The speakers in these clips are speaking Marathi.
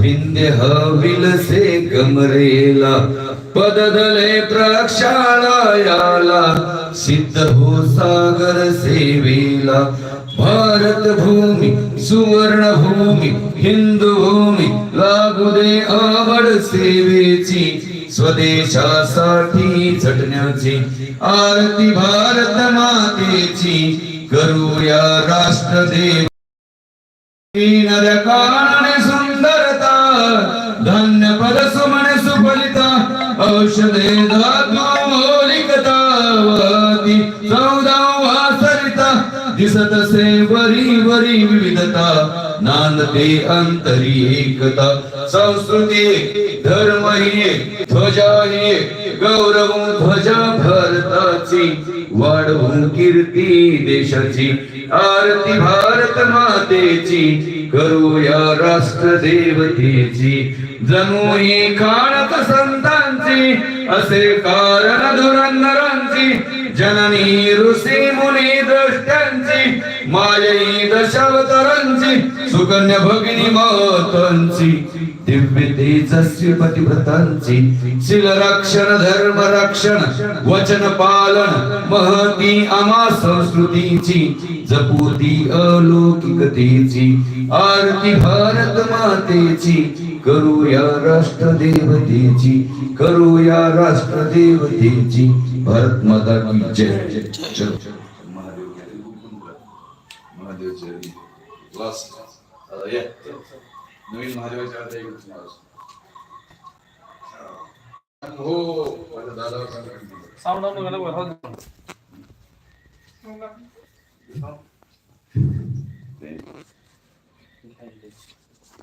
विंध्य विलसे कमरेला पददले प्रक्षाळायाला सिद्ध हो सागर सेवेला. भारत भूमी सुवर्ण भूमी हिंदू भूमी लागू दे आवड सेवेची स्वदेशासाठी झटण्याची आरती भारत मातेची करूया राष्ट्रदेव तसे वरी वरी विविधता नांदते अंतरी एकता. संस्कृती धर्म ही ध्वजा ही गौरव ध्वजा भारताची वाढवून कीर्ती देशाची आरती भारत मातेची करूया राष्ट्र देवतेची. जणू ही खाणत संतांची असे कारण धुरंधरांची जननी ऋषी मुनी द्रष्ट्यांची मायई दशावतारांची सुकन्या भगिनी मातांची दिव्य तेजस्वी पतिव्रतांची शिल रक्षण धर्म रक्षण वचन पालन महती आमा संस्कृतीची जपूती अलौकिकतेची आरती भारत मातेची करूया राष्ट्र देवतेची करूया राष्ट्र देवतेची भारत माता की जय। चलो। महादेवचे क्लास आता या. नवीन महादेवाच्या आता एक. हो माझ्या बरं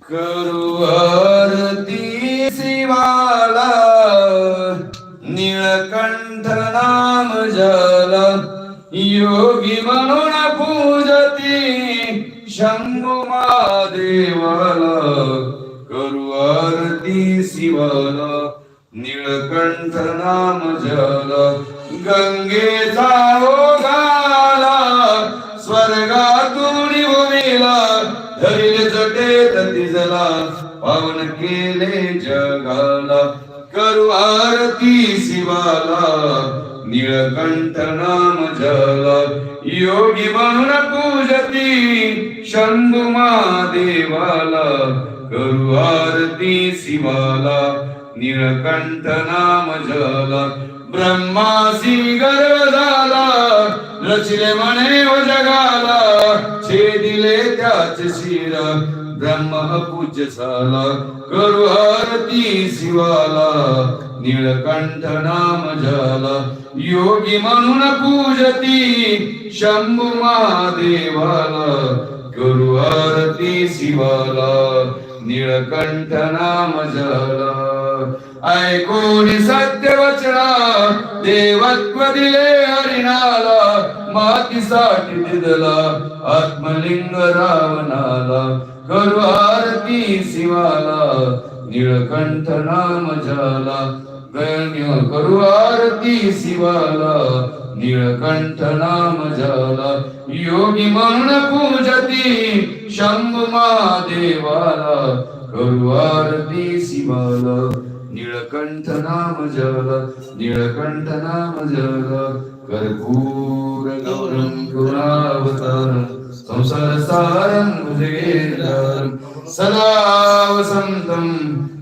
करू आरती शिवाला. निळकंठ नाम जल योगी म्हणून पूजती शंभू महादेवाला। करू आरती शिवाला। निळकंठ नाम जल गंगेचा ओघाला स्वर्गातून भूमीला। धरील जटेत तिजला। पावन केले जगाला। करू आरती शिवाला निळकंठ नाम जला. योगी म्हणून पूजती शंभू महादेवाला. करू आरती शिवाला निळकंठ नाम जला. ब्रह्मा गर्व झाला रचले म्हणे व जगाला. छेदिले त्याच शिरा. ब्रह्म पूज्य झाला करू आरती शिवाला निळकंठ नाम झाला योगी म्हणून पूजती शंभू महादेवाला करू आरती शिवाला निळकंठ नाम झाला ऐकून सत्य वचना देवत्व दिले हरिणाला मातीसाठी दिदला आत्मलिंग रावणाला. करू आरती शिवाला निळकंठ नाम झाला गण्य करू आरती शिवाला निळकंठ नाम झाला योगी म्हणून पूजती शंभू महादेवाला. करू आरती शिवाला निळकंठ नाम झाला निळकंठ नाम झाला कर्पूर गौरम गुणावतारम संसार सारं भुजगेन्द्रं सदा वसन्तं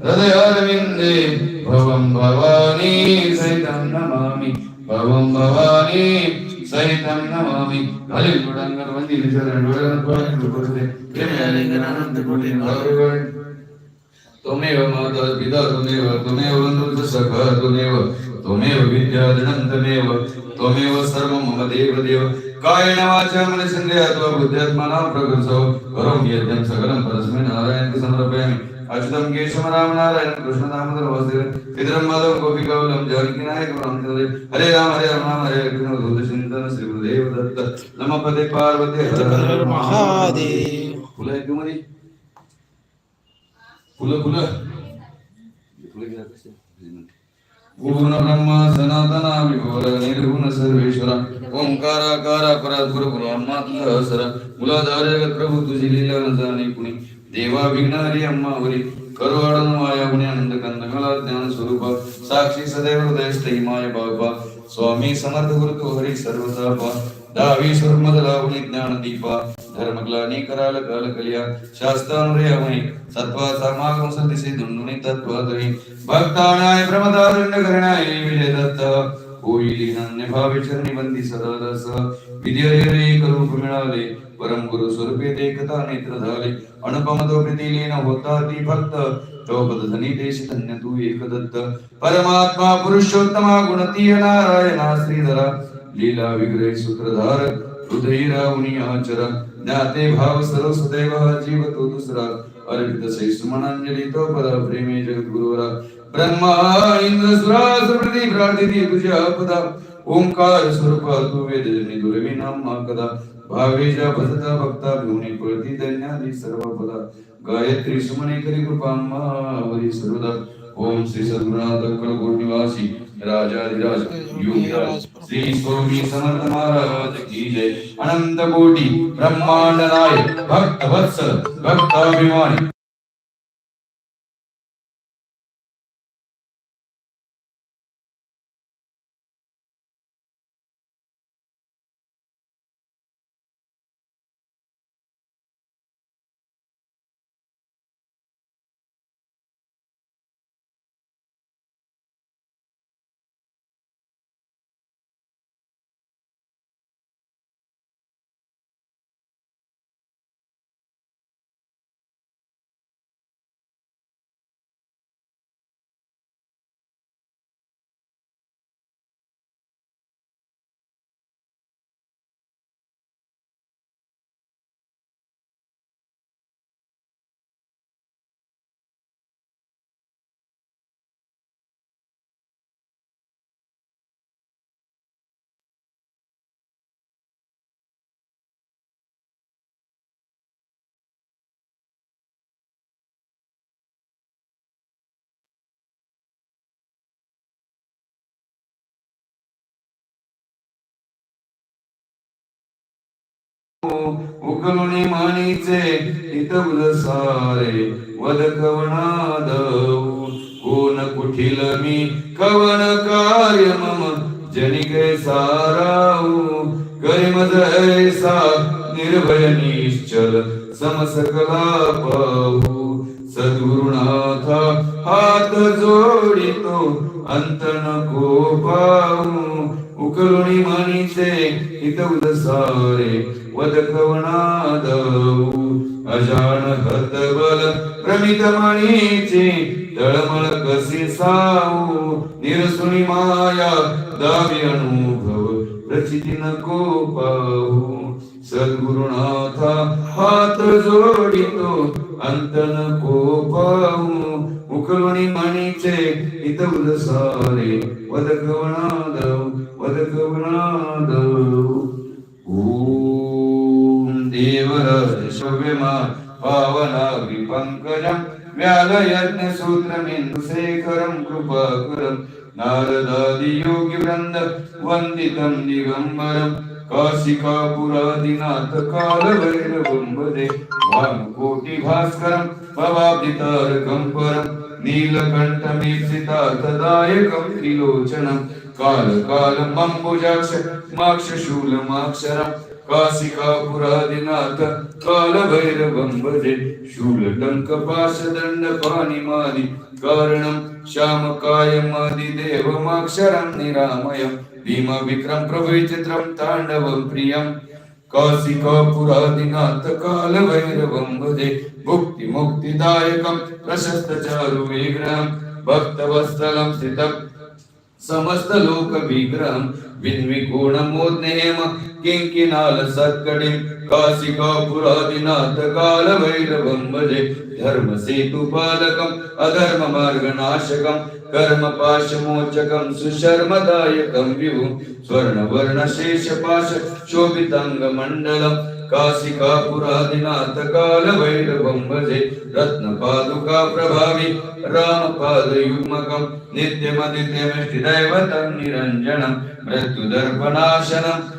हृदयारविन्दे भवं भवानी सहितं नमामि भवं भवानी सहितं नमामि हरिगुणङ्गं वन्दिनि शरणं त्वमेव माता पिता त्वमेव त्वमेव बन्धुः सखा त्वमेव त्वमेव विद्याधनं त्वमेव त्वमेव सर्वं मम देव देव कायेन वाचा मनसेन्द्रियात्वा बुद्ध्यात्मना प्रकृतो करोमि यज्ञं सकलं परस्मै नारायणं समर्पयामि। अच्युतं केशव राम नारायण कृष्ण दामोदर वासुदेव, पितरं माधव गोपिकावलं जानकी नायक रामचंद्र हरे राम हरे राम राम, हरे कृष्ण दूत चिंतन श्री गुरुदेव दत्त। नम पदे पार्वती, हर महादेव। फुलं आहेत का मध्ये फुलं। फुलं फुलं घ्या? पूर्ण ब्रह्म सनातना विभोर निर्गुण सर्वेश्वरा। ओंकाराकारा परा गुरु ब्रह्मात्म सर मुलाधार जगत प्रभू तुझी लीला न जाणे कुणी। देवा विघ्नहरी अम्मावरी। करवाडन माया गुणी आनंद कंदकला ज्ञान स्वरूप। साक्षी सदैव हृदय स्थै माय बाबा। स्वामी समर्थ गुरु हरी सर्वतापा ದಾವೇಶ್ವರ ಮೊದಲಾವಣಿ ಜ್ಞಾನ ದೀಪ, ಧರ್ಮಗ್ಲಾನಿ ಕರಾಲ ಕಾಲ ಕಲಿಯ ಶಾಸ್ತ್ರಾನುರಯಾವಣಿ ಸತ್ವ ಸಮಾಗಮ ಸಲ್ಲಿಸಿ ದುಂಡುಣಿ ತತ್ವಾದರಿ ಭಕ್ತಾನಾಯ ಪ್ರಮದಾರುಣ್ಯಕರಣಾಯ ವಿಜಯ ದತ್ತ ಕೋಯಿಲಿನನ್ನೆ ಭಾವಿಚರಣಿ ಬಂದಿ ಸದಾದಾಸ ವಿದ್ಯರೇರೇ ಕಲೂಪಮಿಣಾಲೆ ಪರಂ ಗುರು ಸ್ವರೂಪೇ ದೇಕತಾ ನೇತ್ರಧಾಲೆ ಅನುಪಮದ ಪ್ರತಿಲೀನ ಹೊತ್ತಾತಿ ಭಕ್ತ ಚೌಪದ ಧನಿ ದೇಶ ಧನ್ಯತು ಏಕದತ್ತ, ಪರಮಾತ್ಮ ಪುರುಷೋತ್ತಮ ಗುಣತೀಯ ನಾರಾಯಣ ಶ್ರೀಧರ लीला विग्रह सूत्रधार हृदय उनी आचर ज्ञाते भाव सर्व सदैव जीव तो दुसरा अर्पित शैष मनांजली तो पद प्रेमे जगत जगद्गुरुवरा ब्रह्मा इंद्र सुरा सुप्रति प्रार्थिती तुझ्या पदा ओंकार स्वरूप तू वेद जनी दुर्वी नाम कदा भावेच्या भजता भक्ता भिवणी पळती धन्यादी सर्व पदा गायत्री सुमने करी कृपा वरी सर्वदा। ओम श्री सद्गुरुनाथ कळकोट निवासी राजाधिराज योगीराज श्री स्वामी समर्थ महाराज की जय. अनंत कोटी ब्रह्मांड नायक भक्त वत्सल भक्ताभिमानी उकलुनी मानीचे हितबुल सारे वद कवनादऊ कोण कुठील मी कवन कार्य मम जनिके साराऊ गरिमज ऐसा निर्भय निश्चल समसकला पाहू. सद्गुरुनाथ हात जोडितो अंतन को पाहू. उकलुनी मानीचे हित सारे वद कवनादऊ अजान हतबल प्रमित मणीचे तळमळ कसे साऊ निरसुनी माया दावी अनुभव प्रचिती नको पाहू. सद्गुरुनाथा हात जोडितो अंत नको पाहू. उकलुनी मणीचे हित सारे वद कवनादऊ देवराज शव्यमा पावनाग्रि पङ्कजं व्यालयज्ञसूत्रमिन्दुशेखरं कृपाकरं नारदादियोगिवृन्द वन्दितं दिगम्बरं काशिकापुरादिनाथ कालभैरवं भजे वामकोटिभास्करं भवाब्दितारकं परं नीलकण्ठमीप्सितार्थदायकं त्रिलोचनं कालकालमम्बुजाक्ष माक्षशूलमाक्षरम् काशिकापुरादिनाथ कालभैरवं भजे शूलटङ्कपाशदण्डपाणिमादि कारणं श्यामकायमादिदेवमाक्षरं निरामयं भीमविक्रं प्रभुचित्रं ताण्डवं प्रियं। काशिकापुरादिनाथ कालभैरवं भजे भुक्तिमुक्तिदायकं प्रशस्तचारु विग्रहं भक्तवत्सलं स्थितं समस्तलोकविग्रहं विन्विकोणमोद्नेम किंकिनाल विन्विकोणमोद्नेम काशिका पुरादिनाथ काल भैरवं भजे धर्मसेतुपालकम् अधर्ममार्गनाशकं कर्मपाशमोचकं सुशर्मदायकं विभुं स्वर्णवर्णशेषपाश शोभिताङ्गमण्डलं काशिकापुरादिनाथ कालभैरवं भजे विभु स्वर्ण वर्ण शेष पाश शोभितांग मंडलम काशिका पुरादिनाथ काल भैरवं भजे रत्न पादुका प्रभावी राम पाद युग्मकम नित्यमदित्यमिष्टि दैवतं निरञ्जनं मुग्र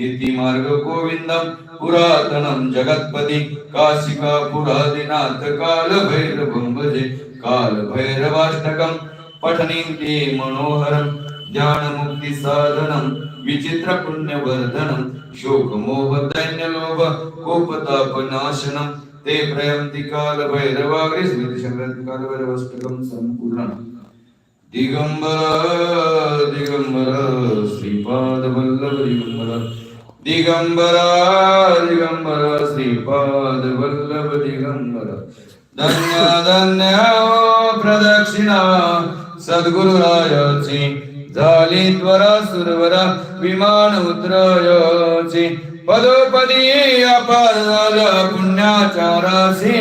नीतिमार्ग मार्ग गोविंदम पुरातनम जगत्पति काशिका पुरादिनाथ काल भैरवं भजे काल भैरवाष्टकम पठनीते मनोहरम ध्यान मुक्ती साधनम विचित्र पुण्यवर्धनम शोक मोह दैन्य लोभ कोपताप नाशनम ते प्रयंति काल भैरवाग्रे स्मृती संक्रांती काल भैरवाष्टकम संपूर्ण दिगंबर दिगंबर दिगंबर श्रीपाद वल्लभ दिगंबर। धन्य धन्य हो प्रदक्षिणा सद्गुरुरायाची। झाली त्वरा सुरवरा विमान उतरायाची। पदोपदी अपार झालं पुण्याचारासी।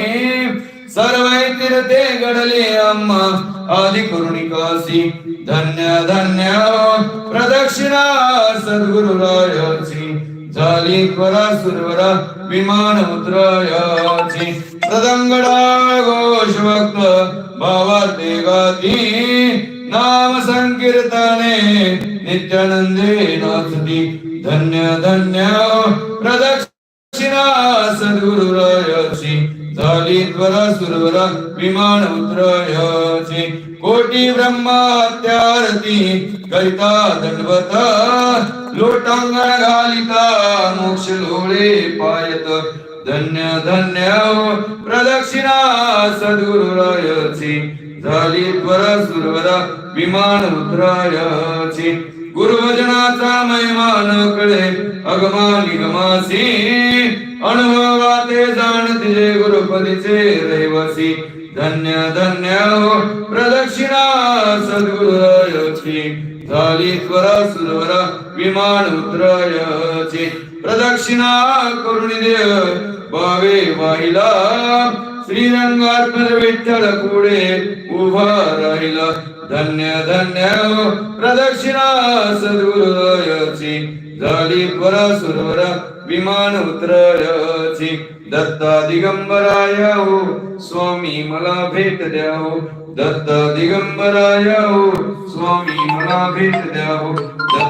सर्व तीर्थे घडले अम्मा आदि करुणिकासी। धन्य धन्य हो प्रदक्षिणा सद्गुरुरायाची। झाली त्वरा सुरवरा विमान उतरायाची सदंगडा घोष भक्त भावाते गाती नाम संकीर्तने नित्यानंदे नाचती धन्य धन्य प्रदक्षिणा सद्गुरुरायाची झाली त्वरा सुरवरा विमान उतरायाची कोटी ब्रह्मात्यारती करिता दंडवत लोटांगण घालिता मोक्ष लोळे पायत. धन्य धन्य हो, प्रदक्षिणा सद्गुरुरायाची झाली पर सुरवरा विमान रुद्रायची. गुरुवचनाचा महिमान कळे अगमा निगमासी. अनुभवाते जाण जे गुरुपदीचे रहिवासी. धन्य धन्य हो, प्रदक्षिणा सद्गुरुरायाची झाली त्वरा सुरवरा विमान उतरायाची प्रदक्षिणा करून देव भावे वाहिला. श्रीरंगात विठ्ठल पुढे उभा राहिला. धन्य धन्य प्रदक्षिणा सद्गुरुरायाची झाली त्वरा सुरवरा विमान उतरायची दत्ता दिगंबराय हो स्वामी मला भेट द्या हो दत्ता दिगंबराय हो स्वामी मला भेट द्या हो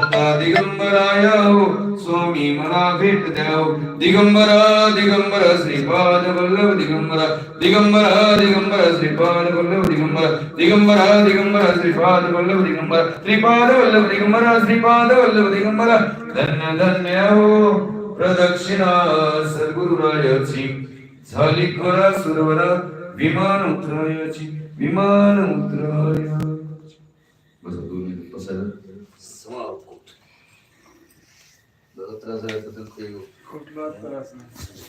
दत्ता दिगंबराया हो स्वामी मला भेट द्या हो दिगंबरा दिगंबर श्रीपाद वल्लभ दिगंबरा दिगंबरा दिगंबर श्रीपाद वल्लभ दिगंबरा दिगंबरा दिगंबर श्रीपाद वल्लभ दिगंबरा श्रीपाद वल्लभ दिगंबरा श्रीपाद वल्लभ दिगंबरा धन्य धन्य हो प्रदक्षिणा सद्गुरुरायाची झाली खरा सुरवरा विमान उतरायाची विमान उतरायाची बस दोन मिनिट बसायला समाप्त जरा त्रास आहे तर ते कुठला त्रास नाही.